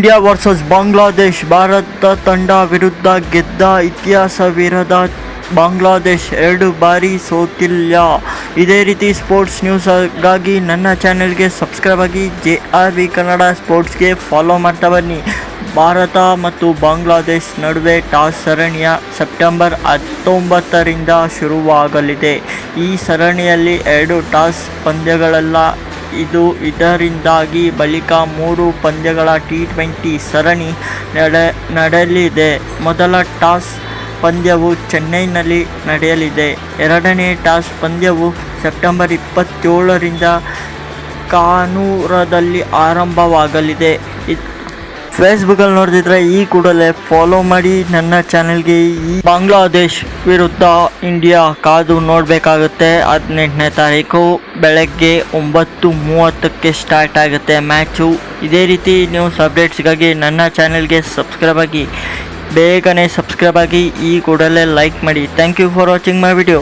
India versus Bangladesh Bharat ತಂಡ ವಿರುದ್ಧ ಗೆದ್ದ ಇತಿಹಾಸವಿರದ ಬಾಂಗ್ಲಾದೇಶ್ ಎರಡು ಬಾರಿ ಸೋತಿಲ್ಲ. ಇದೇ ರೀತಿ ಸ್ಪೋರ್ಟ್ಸ್ ನ್ಯೂಸ್ಗಾಗಿ ನನ್ನ ಚಾನೆಲ್ಗೆ ಸಬ್ಸ್ಕ್ರೈಬ್ ಆಗಿ ಜೆ ಆರ್ ವಿ ಕನ್ನಡ ಸ್ಪೋರ್ಟ್ಸ್ಗೆ ಫಾಲೋ ಮಾಡ್ತಾ ಬನ್ನಿ. ಭಾರತ ಮತ್ತು ಬಾಂಗ್ಲಾದೇಶ್ ನಡುವೆ ಟಾಸ್ ಸರಣಿಯ ಸೆಪ್ಟೆಂಬರ್ ಹತ್ತೊಂಬತ್ತರಿಂದ ಶುರುವಾಗಲಿದೆ. ಈ ಸರಣಿಯಲ್ಲಿ ಎರಡು ಟಾಸ್ ಪಂದ್ಯಗಳೆಲ್ಲ ಇದು ಇದರಿಂದಾಗಿ ಬಳಿಕ ಮೂರು ಪಂದ್ಯಗಳ ಟಿ ಟ್ವೆಂಟಿ ಸರಣಿ ನಡೆ, ನಡೆಯಲಿದೆ. ಮೊದಲ ಟಾಸ್ ಪಂದ್ಯವು ಚೆನ್ನೈನಲ್ಲಿ ನಡೆಯಲಿದೆ. ಎರಡನೇ ಟಾಸ್ ಪಂದ್ಯವು ಸೆಪ್ಟೆಂಬರ್ ಇಪ್ಪತ್ತೇಳರಿಂದ ಕಾನೂರದಲ್ಲಿ ಆರಂಭವಾಗಲಿದೆ. ಫೇಸ್ಬುಕ್ಕಲ್ಲಿ ನೋಡ್ತಿದ್ರೆ ಈ ಕೂಡಲೇ ಫಾಲೋ ಮಾಡಿ ನನ್ನ ಚಾನೆಲ್ಗೆ ಈ ಬಾಂಗ್ಲಾದೇಶ್ ವಿರುದ್ಧ ಇಂಡಿಯಾ ಕಾದು ನೋಡಬೇಕಾಗುತ್ತೆ. ಹದಿನೆಂಟನೇ ತಾರೀಕು ಬೆಳಗ್ಗೆ ಒಂಬತ್ತು ಮೂವತ್ತಕ್ಕೆ ಸ್ಟಾರ್ಟ್ ಆಗುತ್ತೆ ಮ್ಯಾಚು ಇದೇ ರೀತಿ ನ್ಯೂಸ್ ಅಪ್ಡೇಟ್ಸ್ಗಾಗಿ ನನ್ನ ಚಾನೆಲ್ಗೆ ಸಬ್ಸ್ಕ್ರೈಬ್ ಆಗಿ, ಬೇಗನೆ ಸಬ್ಸ್ಕ್ರೈಬ್ ಆಗಿ ಈ ಕೂಡಲೇ ಲೈಕ್ ಮಾಡಿ. Thank you for watching my video